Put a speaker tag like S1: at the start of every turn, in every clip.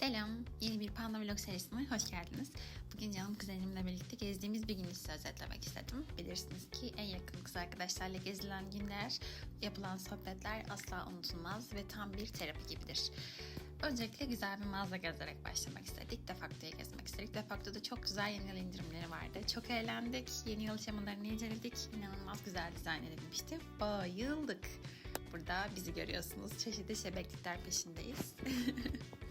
S1: Selam, yeni bir Panda Vlog serisine hoş geldiniz. Bugün canım kuzenimle birlikte gezdiğimiz bir günü size özetlemek istedim. Bilirsiniz ki en yakın kız arkadaşlarla gezilen günler, yapılan sohbetler asla unutulmaz ve tam bir terapi gibidir. Öncelikle güzel bir mağaza gezerek başlamak istedik. Defakto'ya gezmek istedik. Defakto'da çok güzel yeni yıl indirimleri vardı. Çok eğlendik. Yeni yıl şemalarını inceledik. İnanılmaz güzel dizayn edilmişti. Bayıldık. Burada bizi görüyorsunuz. Çeşitli şebeklikler peşindeyiz.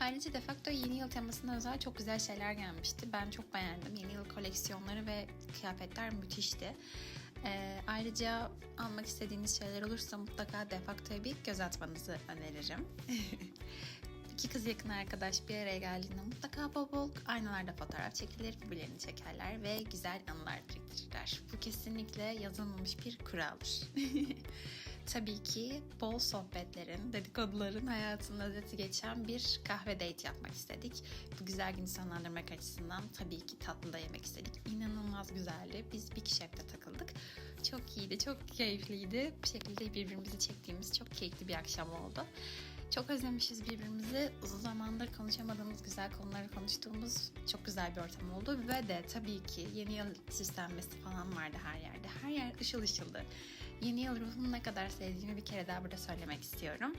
S1: Ayrıca Defacto yeni yıl temasına özel çok güzel şeyler gelmişti. Ben çok beğendim. Yeni yıl koleksiyonları ve kıyafetler müthişti. Ee, ayrıca almak istediğiniz şeyler olursa mutlaka Defacto'ya bir göz atmanızı öneririm. İki kız yakın arkadaş bir araya geldiğinde mutlaka bol bol aynalarda fotoğraf çekilir, birbirlerini çekerler ve güzel anılar biriktirirler. Bu kesinlikle yazılmamış bir kuraldır. Tabii ki bol sohbetlerin, dedikoduların hayatının özeti geçen bir kahve date yapmak istedik. Bu güzel günü sonlandırmak açısından tabii ki tatlı da yemek istedik. İnanılmaz güzeldi. Biz kişi evde takıldık. Çok iyiydi, çok keyifliydi. Bir şekilde birbirimizi çektiğimiz çok keyifli bir akşam oldu. Çok özlemişiz birbirimizi. Uzun zamandır konuşamadığımız güzel konuları konuştuğumuz çok güzel bir ortam oldu. Ve de tabii ki yeni yıl süslenmesi falan vardı her yerde. Her yer ışıl ışıldı. Yeni yıl ruhunu ne kadar sevdiğimi bir kere daha burada söylemek istiyorum.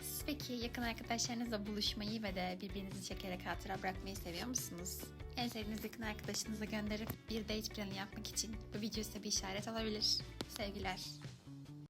S1: Siz peki yakın arkadaşlarınızla buluşmayı ve de birbirinizi çekerek hatıra bırakmayı seviyor musunuz? En sevdiğiniz yakın arkadaşınıza gönderip bir date planı yapmak için bu video size bir işaret olabilir. Sevgiler.